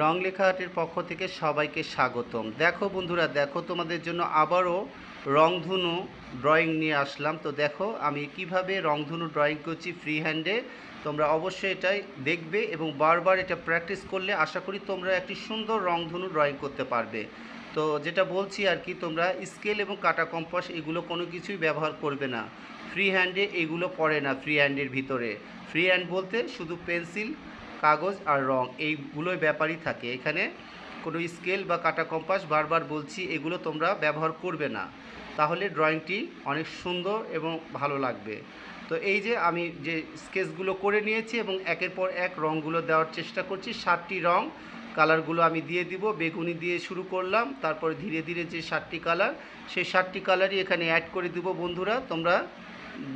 রং লেখাহাটের পক্ষ থেকে সবাইকে স্বাগতম। দেখো বন্ধুরা, দেখো তোমাদের জন্য আবারও রংধনু ড্রয়িং নিয়ে আসলাম। তো দেখো, আমি কীভাবে রংধনু ড্রয়িং করছি ফ্রি হ্যান্ডে তোমরা অবশ্যই এটাই দেখবে এবং বারবার এটা প্র্যাকটিস করলে আশা করি তোমরা একটি সুন্দর রংধনু ড্রয়িং করতে পারবে। তো যেটা বলছি আর কি, তোমরা স্কেল এবং কাটা কম্পাস এগুলো কোনো কিছুই ব্যবহার করবে না। ফ্রি হ্যান্ডে এগুলো পড়ে না ফ্রি হ্যান্ডের ভিতরে। ফ্রি হ্যান্ড বলতে শুধু পেন্সিল কাগজ আর রং, এইগুলোই ব্যাপারই থাকে। এখানে কোনো স্কেল বা কাটা কম্পাস বারবার বলছি, এগুলো তোমরা ব্যবহার করবে না। তাহলে ড্রয়িংটি অনেক সুন্দর এবং ভালো লাগবে। তো এই যে আমি যে স্কেচগুলো করে নিয়েছি এবং একের পর এক রঙগুলো দেওয়ার চেষ্টা করছি, সাতটি রং কালারগুলো আমি দিয়ে দিব, বেগুনি দিয়ে শুরু করলাম, তারপরে ধীরে ধীরে যে সাতটি কালার, সেই সাতটি কালারই এখানে অ্যাড করে দিব বন্ধুরা, তোমরা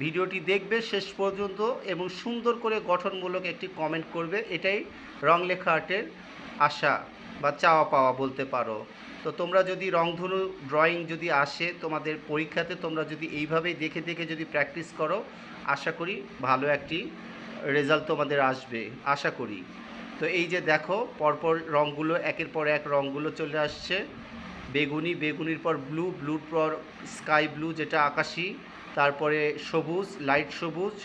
ভিডিওটি দেখবে শেষ পর্যন্ত এবং সুন্দর করে গঠনমূলক একটি কমেন্ট করবে, এটাই রং লেখা আর্টের আশা বা চাওয়া পাওয়া বলতে পারো। তো তোমরা যদি রংধনু ড্রয়িং যদি আসে, তোমাদের পরীক্ষাতে তোমরা যদি এইভাবেই দেখে দেখে যদি প্র্যাকটিস করো, আশা করি ভালো একটি রেজাল্ট তোমাদের আসবে, আশা করি। তো এই যে দেখো, পরপর রঙগুলো একের পর এক রঙগুলো চলে আসছে। বেগুনি, বেগুনির পর ব্লু ব্লুর পর স্কাই ব্লু যেটা আকাশি। তারপরে সবুজ লাইট সবুজ,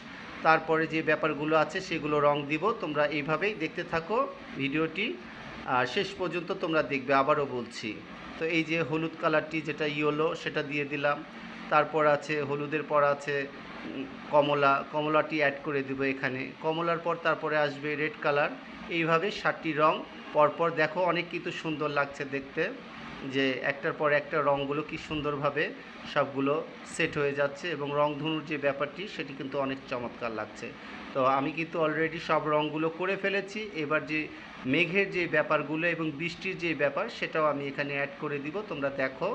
তারপরে যে ব্যাপারগুলো আছে সেগুলো রং দিব। তোমরা এইভাবেই দেখতে থাকো ভিডিওটি। আর শেষ পর্যন্ত তোমরা দেখবে, আবারও বলছি। তো এই যে হলুদ কালারটি যেটা ইয়েলো, সেটা দিয়ে দিলাম। তারপর আছে হলুদের পর আছে কমলা। কমলাটি অ্যাড করে দেবো এখানে। কমলার পর তারপরে আসবে রেড কালার এইভাবে সাতটি রং পরপর দেখো, অনেক কিন্তু সুন্দর লাগছে দেখতে। যে একটার পর একটা রঙগুলো কি সুন্দরভাবে সবগুলো সেট হয়ে যাচ্ছে এবং রংধনুর যে ব্যাপারটি, সেটি কিন্তু অনেক চমৎকার লাগছে। তো আমি কিন্তু অলরেডি সব রঙগুলো করে ফেলেছি। এবার যে মেঘের যে ব্যাপারগুলো এবং বৃষ্টির যে ব্যাপার, সেটাও আমি এখানে অ্যাড করে দিব। তোমরা দেখো,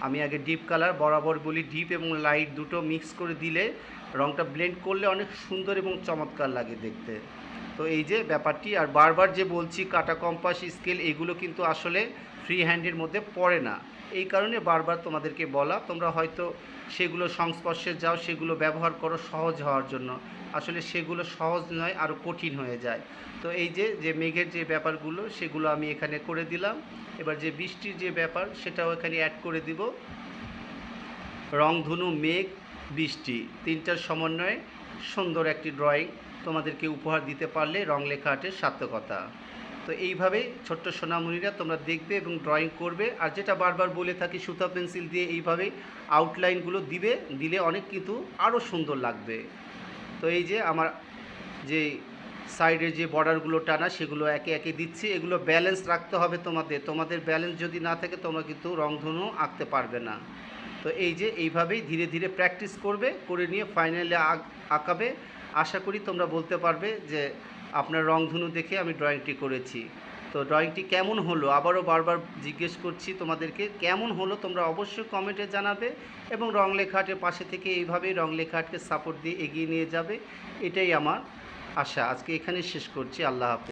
আমি আগে ডিপ কালার বরাবর বলি ডিপ এবং লাইট দুটো মিক্স করে দিলে রঙটা ব্লেন্ড করলে অনেক সুন্দর এবং চমৎকার লাগে দেখতে। তো এই যে ব্যাপারটি, আর বারবার যে বলছি কাটা কম্পাস, স্কেল, এগুলো কিন্তু আসলে ফ্রি হ্যান্ডের মধ্যে পড়ে না। এই কারণে বারবার তোমাদেরকে বলা, তোমরা হয়তো সেগুলো সংস্পর্শে যাও, সেগুলো ব্যবহার করো সহজ হওয়ার জন্য। আসলে সেগুলো সহজ নয় আরও কঠিন হয়ে যায়। তো এই যে যে মেঘের যে ব্যাপারগুলো, সেগুলো আমি এখানে করে দিলাম। এবার যে বৃষ্টির যে ব্যাপার, সেটাও এখানে অ্যাড করে দিব। রংধনু মেঘ, বৃষ্টি, তিনটার সমন্বয়ে সুন্দর একটি ড্রয়িং তোমাদেরকে উপহার দিতে পারলে রং লেখা আর্টের সার্থকতা। তো এইভাবে ছোট্ট সোনামণিরা তোমরা দেখবে এবং ড্রয়িং করবে। আর যেটা বারবার বলে থাকি, সুতা পেন্সিল দিয়ে এইভাবে আউটলাইনগুলো দিবে, দিলে অনেক কিন্তু আরও সুন্দর লাগবে। তো এই যে আমার যে সাইডের যে বর্ডারগুলো টানা, সেগুলো একে একে দিচ্ছি। এগুলো ব্যালেন্স রাখতে হবে তোমাদের। তোমাদের ব্যালেন্স যদি না থাকে, তোমরা কিন্তু রংধনু আঁকতে পারবে না। তো এই যে এইভাবেই ধীরে ধীরে প্র্যাকটিস করবে, করে নিয়ে ফাইনালে আঁকাবে। আশা করি তোমরা বলতে পারবে যে আপনার রংধনু দেখে আমি ড্রয়িংটি করেছি। তো ড্রয়িংটি কেমন হলো? আবারও বারবার জিজ্ঞেস করছি তোমাদেরকে, কেমন হলো? তোমরা অবশ্যই কমেন্টে জানাবে এবং রং লেখাটের পাশে থেকে এইভাবেই রং লেখাটকে সাপোর্ট দিয়ে এগিয়ে নিয়ে যাবে। এটাই আমার আশা। আজকে এখানে শেষ করছি। আল্লাহ হাফেজ।